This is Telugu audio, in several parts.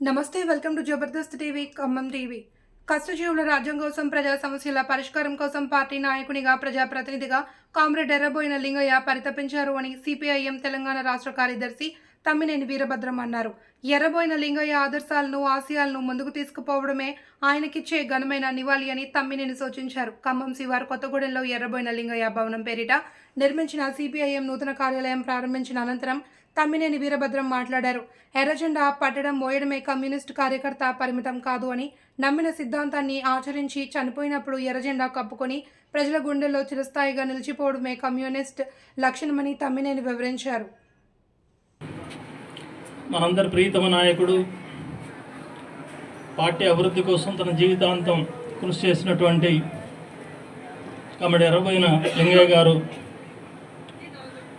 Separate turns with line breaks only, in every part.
నమస్తే welcome to Jabardasth TV Khammam TV. కష్టజీవుల రాజ్యం కోసం ప్రజా సమస్యల పరిష్కారం కోసం పార్టీ నాయకునిగా ప్రజాప్రతినిధిగా కామ్రేడ్ ఎర్రబోయిన లింగయ్య పరితపించారు అని సిపిఐఎం తెలంగాణ రాష్ట్ర కార్యదర్శి తమ్మినేని వీరభద్రం అన్నారు. ఎర్రబోయిన లింగయ్య ఆదర్శాలను ఆశయాలను ముందుకు తీసుకుపోవడమే ఆయనకిచ్చే ఘనమైన నివాళి అని తమ్మినేని సూచించారు. ఖమ్మం శివారు కొత్తగూడెంలో ఎర్రబోయిన లింగయ్య భవనం పేరిట నిర్మించిన సిపిఐఎం నూతన కార్యాలయం ప్రారంభించిన అనంతరం తమ్మినేని వీరభద్రం మాట్లాడారు. ఎర్రజెండా పట్టడం మోయడమే కమ్యూనిస్టు కార్యకర్త పరిమితం కాదు అని నమ్మిన సిద్ధాంతాన్ని ఆచరించి చనిపోయినప్పుడు ఎర్రజెండా కప్పుకొని ప్రజల గుండెల్లో చిరస్థాయిగా నిలిచిపోవడమే కమ్యూనిస్ట్ లక్షణమని తమ్మినేని వివరించారు.
మనందరి ప్రీతమ నాయకుడు పార్టీ అభివృద్ధి కోసం తన జీవితాంతం కృషి చేసినటువంటి కమిడి ఎర్రబోయిన లింగయ్య గారు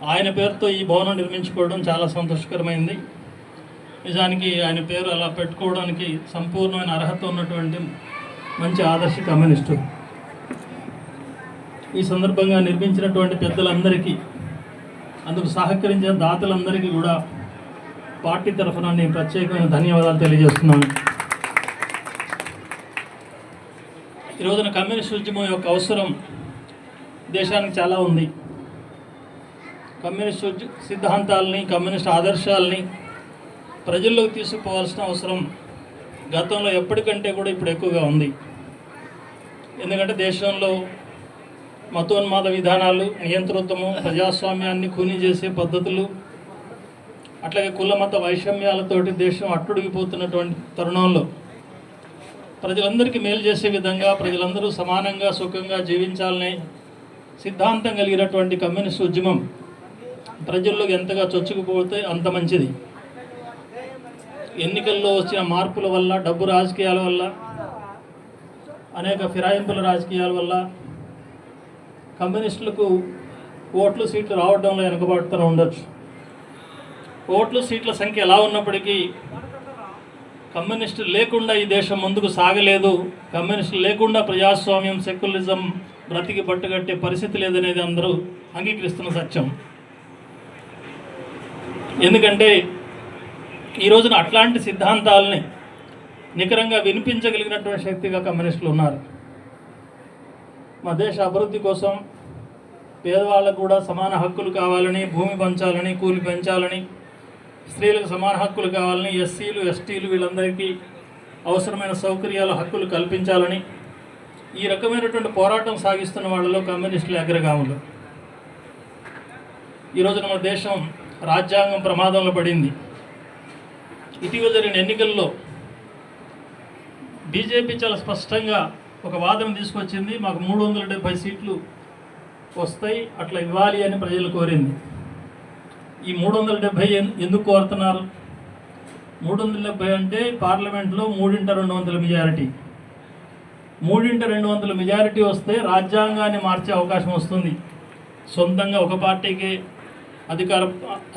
ఆయన పేరుతో ఈ భవనం నిర్మించుకోవడం చాలా సంతోషకరమైంది. నిజానికి ఆయన పేరు అలా పెట్టుకోవడానికి సంపూర్ణమైన అర్హత ఉన్నటువంటి మంచి ఆదర్శ కమ్యూనిస్టు ఈ సందర్భంగా నిర్మించినటువంటి పెద్దలందరికీ అందుకు సహకరించిన దాతలందరికీ కూడా పార్టీ తరఫున నేను ప్రత్యేకమైన ధన్యవాదాలు తెలియజేస్తున్నాను. ఈ రోజున కమ్యూనిస్ట్ ఉద్యమం యొక్క అవసరం దేశానికి చాలా ఉంది. కమ్యూనిస్ట్ ఉద్య- సిద్ధాంతాలని కమ్యూనిస్ట్ ఆదర్శాలని ప్రజల్లోకి తీసుకుపోవాల్సిన అవసరం గతంలో ఎప్పటికంటే కూడా ఇప్పుడు ఎక్కువగా ఉంది. ఎందుకంటే దేశంలో మతోన్మాద విధానాలు నియంతృత్వము ప్రజాస్వామ్యాన్ని కూని చేసే పద్ధతులు అట్లాగే కుల మత వైషమ్యాలతోటి దేశం అట్టుడిగిపోతున్నటువంటి తరుణంలో ప్రజలందరికీ మేలు చేసే విధంగా ప్రజలందరూ సమానంగా సుఖంగా జీవించాలనే సిద్ధాంతం కలిగినటువంటి కమ్యూనిస్ట్ ఉద్యమం ప్రజల్లోకి ఎంతగా చొచ్చుకుపోతే అంత మంచిది. ఎన్నికల్లో వచ్చిన మార్పుల వల్ల డబ్బు రాజకీయాల వల్ల అనేక ఫిరాయింపుల రాజకీయాల వల్ల కమ్యూనిస్టులకు ఓట్లు సీట్లు రావడంలో వెనుకబడుతూ ఉండొచ్చు. ఓట్లు సీట్ల సంఖ్య ఎలా ఉన్నప్పటికీ కమ్యూనిస్టులు లేకుండా ఈ దేశం ముందుకు సాగలేదు. కమ్యూనిస్టులు లేకుండా ప్రజాస్వామ్యం సెక్యులరిజం బ్రతికి పట్టుకట్టే పరిస్థితి లేదనేది అందరూ అంగీకరిస్తున్న సత్యం. ఎందుకంటే ఈ రోజున అట్లాంటి సిద్ధాంతాలని నికరంగా వినిపించగలిగినటువంటి శక్తిగా కమ్యూనిస్టులు ఉన్నారు. మా దేశ అభివృద్ధి కోసం పేదవాళ్ళకు కూడా సమాన హక్కులు కావాలని భూమి పంచాలని కూలి పెంచాలని స్త్రీలకు సమాన హక్కులు కావాలని ఎస్సీలు ఎస్టీలు వీళ్ళందరికీ అవసరమైన సౌకర్యాల హక్కులు కల్పించాలని ఈ రకమైనటువంటి పోరాటం సాగిస్తున్న వాళ్ళలో కమ్యూనిస్టులు అగ్రగాములు ఈ రోజున మన దేశం రాజ్యాంగం ప్రమాదంలో పడింది. ఇటీవల జరిగిన ఎన్నికల్లో బీజేపీ చాలా స్పష్టంగా ఒక వాదన తీసుకొచ్చింది. మాకు మూడు వందల డెబ్బై సీట్లు వస్తాయి అట్లా ఇవ్వాలి అని ప్రజలు కోరింది. ఈ మూడు వందల డెబ్భై ఎన్- ఎందుకు కోరుతున్నారు? మూడు వందల డెబ్బై అంటే పార్లమెంట్లో మూడింట రెండు వందల మెజారిటీ. మూడింట రెండు వందల మెజారిటీ వస్తే రాజ్యాంగాన్ని మార్చే అవకాశం వస్తుంది. సొంతంగా ఒక పార్టీకే అధికార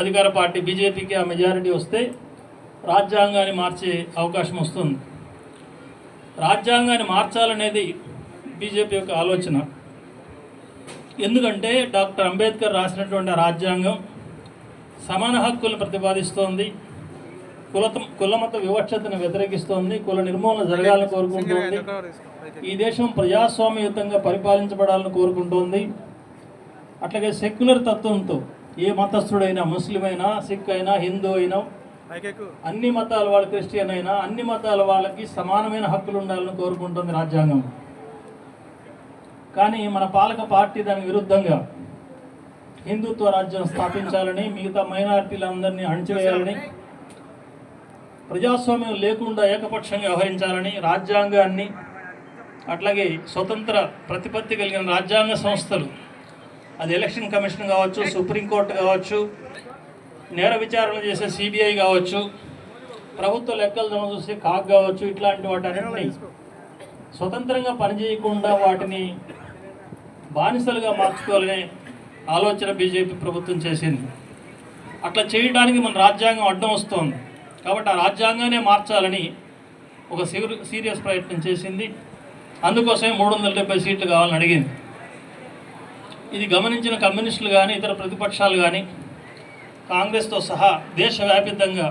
అధికార పార్టీ బీజేపీకి ఆ మెజారిటీ వస్తే రాజ్యాంగాన్ని మార్చే అవకాశం వస్తుంది. రాజ్యాంగాన్ని మార్చాలనేది బీజేపీ యొక్క ఆలోచన. ఎందుకంటే డాక్టర్ అంబేద్కర్ రాసినటువంటి రాజ్యాంగం సమాన హక్కులను ప్రతిపాదిస్తోంది కులత కులమత వివక్షతను వ్యతిరేకిస్తోంది కుల నిర్మూలన జరగాలని కోరుకుంటోంది. ఈ దేశం ప్రజాస్వామ్యయుతంగా పరిపాలించబడాలని కోరుకుంటోంది. అట్లాగే సెక్యులర్ తత్వంతో ఏ మతస్థుడైనా ముస్లిం అయినా సిక్ అయినా హిందూ అయినా అన్ని మతాల వాళ్ళు క్రిస్టియన్ అయినా అన్ని మతాల వాళ్ళకి సమానమైన హక్కులు ఉండాలని కోరుకుంటుంది రాజ్యాంగం. కానీ మన పాలక పార్టీ దానికి విరుద్ధంగా హిందుత్వ రాజ్యం స్థాపించాలని మిగతా మైనారిటీలందరినీ అణిచివేయాలని ప్రజాస్వామ్యం లేకుండా ఏకపక్షంగా వ్యవహరించాలని రాజ్యాంగాన్ని అట్లాగే స్వతంత్ర ప్రతిపత్తి కలిగిన రాజ్యాంగ సంస్థలు అది ఎలక్షన్ కమిషన్ కావచ్చు సుప్రీంకోర్టు కావచ్చు నేర విచారణ చేసే సిబిఐ కావచ్చు ప్రభుత్వ లెక్కలు జమ చూసే కాక్ కావచ్చు ఇట్లాంటి వాటన్నింటినీ స్వతంత్రంగా పనిచేయకుండా వాటిని బానిసలుగా మార్చుకోవాలనే ఆలోచన బీజేపీ ప్రభుత్వం చేసింది. అట్లా చేయడానికి మన రాజ్యాంగం అడ్డం వస్తోంది. కాబట్టి ఆ రాజ్యాంగానే మార్చాలని ఒక సీరియస్ ప్రయత్నం చేసింది. అందుకోసమే మూడు వందల డెబ్బై సీట్లు కావాలని అడిగింది. ఇది గమనించిన కమ్యూనిస్టులు కానీ ఇతర ప్రతిపక్షాలు కానీ కాంగ్రెస్తో సహా దేశవ్యాపితంగా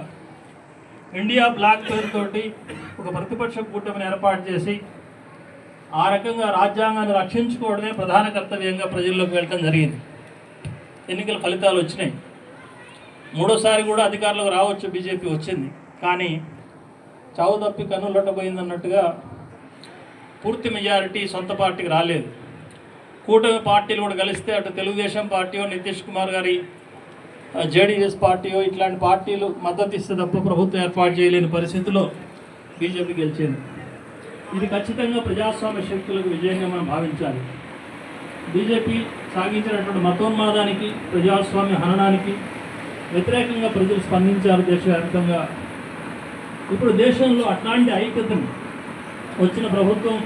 ఇండియా బ్లాక్ పేరుతోటి ఒక ప్రతిపక్ష కూటమిని ఏర్పాటు చేసి ఆ రకంగా రాజ్యాంగాన్ని రక్షించుకోవడమే ప్రధాన కర్తవ్యంగా ప్రజల్లోకి వెళ్ళటం జరిగింది. ఎన్నికల ఫలితాలు వచ్చినాయి. మూడోసారి కూడా అధికారంలోకి రావచ్చు బీజేపీ వచ్చింది. కానీ చావు తప్పి కన్నులొట్టబోయిందన్నట్టుగా పూర్తి మెజారిటీ సొంత పార్టీకి రాలేదు. కూటమి పార్టీలు కూడా కలిస్తే అటు తెలుగుదేశం పార్టీయో నితీష్ కుమార్ గారి జేడీఎస్ పార్టీయో ఇట్లాంటి పార్టీలు మద్దతు ఇస్తే తప్ప ప్రభుత్వం ఏర్పాటు చేయలేని పరిస్థితిలో బీజేపీ గెలిచింది. ఇది ఖచ్చితంగా ప్రజాస్వామ్య శక్తులకు విజయంగా మనం భావించాలి. బీజేపీ సాగించినటువంటి మతోన్మాదానికి ప్రజాస్వామ్య హననానికి వ్యతిరేకంగా ప్రజలు స్పందించారు దేశవ్యాప్తంగా. ఇప్పుడు దేశంలో అట్లాంటి ఐక్యతను వచ్చిన ప్రభుత్వం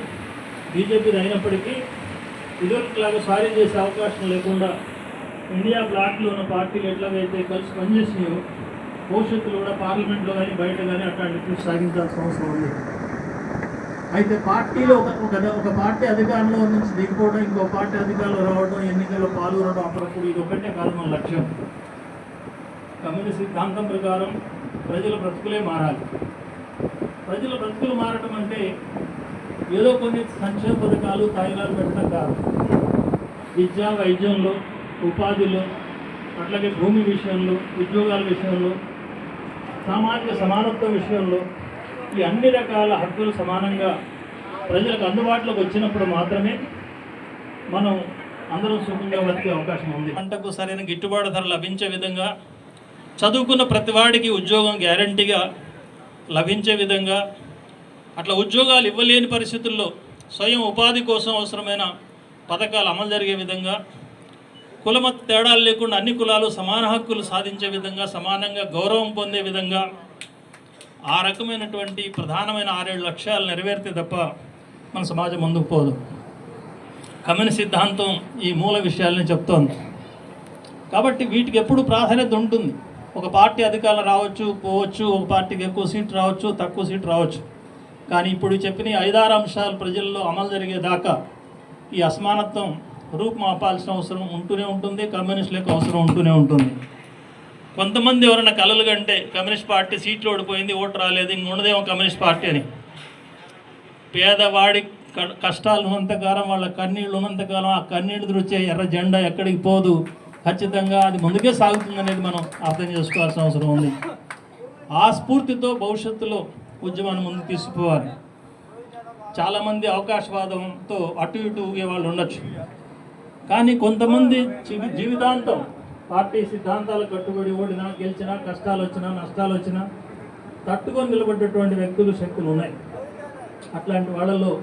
బీజేపీది అయినప్పటికీ ఇదివరకులాగా సారీ చేసే అవకాశం లేకుండా ఇండియా బ్లాక్లో ఉన్న పార్టీలు ఎట్లాగైతే కలిసి పనిచేసినాయో భవిష్యత్తులో కూడా పార్లమెంట్లో కానీ బయట కానీ అట్లాంటి కృషి సాగించాల్సిన అవసరం ఉంది. అయితే పార్టీలో ఒక ఒక ఒక పార్టీ అధికారంలో నుంచి దిగిపోవడం ఇంకో పార్టీ అధికారంలో రావడం ఎన్నికల్లో పాల్గొనడం అప్పుడప్పుడు ఇది ఒకటే కాదు మన లక్ష్యం. కమ్యూనిస్ట్ సిద్ధాంతం ప్రకారం ప్రజల బ్రతుకులే మారాలి. ప్రజల బ్రతుకులు మారటం అంటే ఏదో కొన్ని సంక్షేమ పథకాలు తాయిలాలు పెట్టడం కాదు. విద్యా వైద్యంలో ఉపాధిలో అట్లాగే భూమి విషయంలో ఉద్యోగాల విషయంలో సామాజిక సమానత్వ విషయంలో ఈ అన్ని రకాల హక్కులు సమానంగా ప్రజలకు అందుబాటులోకి వచ్చినప్పుడు మాత్రమే మనం అందరం సుఖంగా బతికే అవకాశం ఉంది. పంటకు సరైన గిట్టుబాటు ధర లభించే విధంగా చదువుకున్న ప్రతివాడికి ఉద్యోగం గ్యారంటీగా లభించే విధంగా అట్లా ఉద్యోగాలు ఇవ్వలేని పరిస్థితుల్లో స్వయం ఉపాధి కోసం అవసరమైన పథకాలు అమలు జరిగే విధంగా కులమత తేడాలు లేకుండా అన్ని కులాలు సమాన హక్కులు సాధించే విధంగా సమానంగా గౌరవం పొందే విధంగా ఆ రకమైనటువంటి ప్రధానమైన ఆరేడు లక్ష్యాలు నెరవేరితే తప్ప మన సమాజం ముందుకు పోదు. కమ్యూనిస్ట్ సిద్ధాంతం ఈ మూల విషయాలని చెప్తోంది. కాబట్టి వీటికి ఎప్పుడు ప్రాధాన్యత ఉంటుంది? ఒక పార్టీ అధికారులు రావచ్చు పోవచ్చు ఒక పార్టీకి ఎక్కువ సీట్ రావచ్చు తక్కువ సీట్ రావచ్చు. కానీ ఇప్పుడు చెప్పిన ఐదారు అంశాలు ప్రజల్లో అమలు జరిగేదాకా ఈ అసమానత్వం రూపుమాపాల్సిన అవసరం ఉంటూనే ఉంటుంది కమ్యూనిస్టులకు అవసరం ఉంటూనే ఉంటుంది. కొంతమంది ఎవరైనా కలలు కంటే కమ్యూనిస్ట్ పార్టీ సీట్లు ఓడిపోయింది ఓటు రాలేదు ఇంకొండదేమో ఉన్నదేమో కమ్యూనిస్ట్ పార్టీ అని. పేదవాడి క- కష్టాలు ఉన్నంతకాలం వాళ్ళ కన్నీళ్ళు ఉన్నంతకాలం ఆ కన్నీళ్ళు దృచ్చే ఎర్ర జెండా ఎక్కడికి పోదు. ఖచ్చితంగా అది ముందుకే సాగుతుందనేది మనం అర్థం చేసుకోవాల్సిన అవసరం ఉంది. ఆ స్ఫూర్తితో భవిష్యత్తులో ఉద్యమాన్ని ముందుకు తీసుకుపోవాలి. చాలామంది అవకాశవాదంతో అటు ఇటు ఊగే వాళ్ళు ఉండొచ్చు. కానీ కొంతమంది జీవి- జీవితాంతం పార్టీ సిద్ధాంతాలు కట్టుబడి ఓడినా గెలిచినా కష్టాలు వచ్చినా నష్టాలు వచ్చినా తట్టుకొని నిలబడ్డటువంటి వ్యక్తులు శక్తులు ఉన్నాయి. అట్లాంటి వాళ్ళలో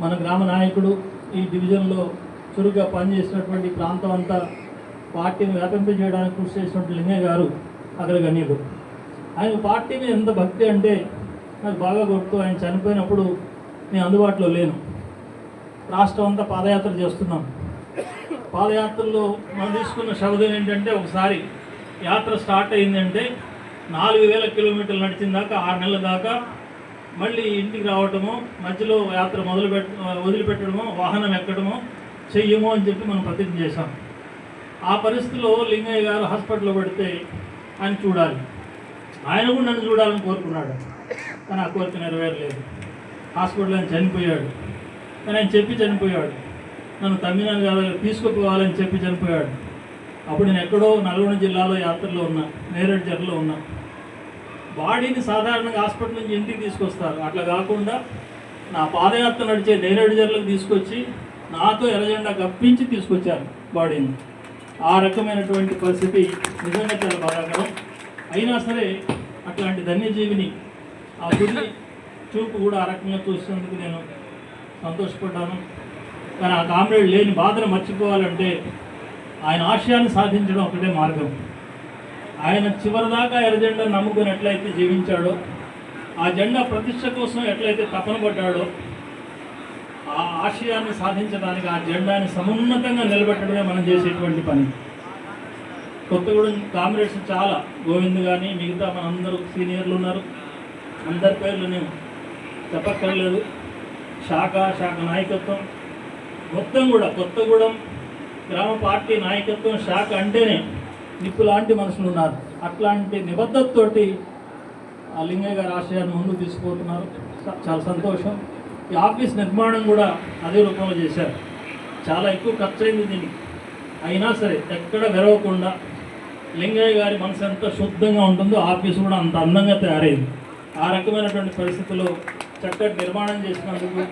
మన గ్రామ నాయకుడు ఈ డివిజన్లో చురుగ్గా పనిచేసినటువంటి ప్రాంతం అంతా పార్టీని వ్యాపింపజేయడానికి కృషి చేసినటువంటి లింగయ్య గారు అగ్రగణ్యుడు ఆయన పార్టీ మీద ఎంత భక్తి అంటే నాకు బాగా గుర్తు. ఆయన చనిపోయినప్పుడు నేను అందుబాటులో లేను. రాష్ట్రం అంతా పాదయాత్ర చేస్తున్నాం. పాదయాత్రలో మనం తీసుకున్న శబ్దం ఏంటంటే ఒకసారి యాత్ర స్టార్ట్ అయిందంటే నాలుగు వేల కిలోమీటర్లు నడిచిన దాకా ఆరు నెలల దాకా మళ్ళీ ఇంటికి రావటము మధ్యలో యాత్ర మొదలు పెట్ట వదిలిపెట్టడము వాహనం ఎక్కడము చెయ్యము అని చెప్పి మనం ప్రతిజ్ఞ చేశాం. ఆ పరిస్థితిలో లింగయ్య గారు హాస్పిటల్లో పడితే ఆయన చూడాలి. ఆయన కూడా నన్ను చూడాలని కోరుకున్నాడు. కానీ ఆ కోరిక నెరవేరలేదు. హాస్పిటల్లో ఆయన చనిపోయాడు. కానీ ఆయన చెప్పి చనిపోయాడు. నన్ను తమిళనాడు తీసుకుపోవాలని చెప్పి చనిపోయాడు. అప్పుడు నేను ఎక్కడో నల్గొండ జిల్లాలో యాత్రలో ఉన్నా నేరేడు జర్లో ఉన్నా. బాడీని సాధారణంగా హాస్పిటల్ నుంచి ఇంటికి తీసుకొస్తారు. అట్లా కాకుండా నా పాదయాత్ర నడిచే నేరేడు జర్లకు తీసుకొచ్చి నాతో ఎర్రజెండా కప్పించి తీసుకొచ్చారు బాడీని ఆ రకమైనటువంటి పరిస్థితి నిజంగా చాలా బాధాకరం. అయినా సరే అట్లాంటి ధన్యజీవిని ఆ తుది చూపు కూడా ఆ రకంగా చూసినందుకు నేను సంతోషపడ్డాను. కానీ ఆ కామ్రేడ్ లేని బాధను మర్చిపోవాలంటే ఆయన ఆశయాన్ని సాధించడం ఒకటే మార్గం. ఆయన చివరిదాకా ఎర్రజెండా నమ్ముకుని ఎట్లయితే జీవించాడో ఆ జెండా ప్రతిష్ట కోసం ఎట్లయితే తపన పడ్డాడో ఆ ఆశయాన్ని సాధించడానికి ఆ జెండాని సమున్నతంగా నిలబెట్టడమే మనం చేసేటువంటి పని. కొత్తగూడెం కామ్రేడ్స్ చాలా గోవింద్ కానీ మిగతా మనందరూ సీనియర్లు ఉన్నారు. అందరి పేర్లు నేను చెప్పక్కర్లేదు. శాఖ శాఖ నాయకత్వం. మొత్తం కూడా కొత్తగూడెం గ్రామ పార్టీ నాయకత్వం శాఖ అంటేనే నిప్పు లాంటి మనుషులు ఉన్నారు. అట్లాంటి నిబద్ధతతోటి ఆ లింగయ్య గారి ఆశయాన్ని ముందుకు తీసుకుపోతున్నారు. చాలా సంతోషం. ఈ ఆఫీస్ నిర్మాణం కూడా అదే రూపంలో చేశారు. చాలా ఎక్కువ ఖర్చు అయింది దీనికి. అయినా సరే ఎక్కడ విరవకుండా లింగయ్య గారి మనసు ఎంత శుద్ధంగా ఉంటుందో ఆఫీస్ కూడా అంత అందంగా తయారైంది. ఆ రకమైనటువంటి పరిస్థితుల్లో చక్కటి నిర్మాణం చేసినందుకు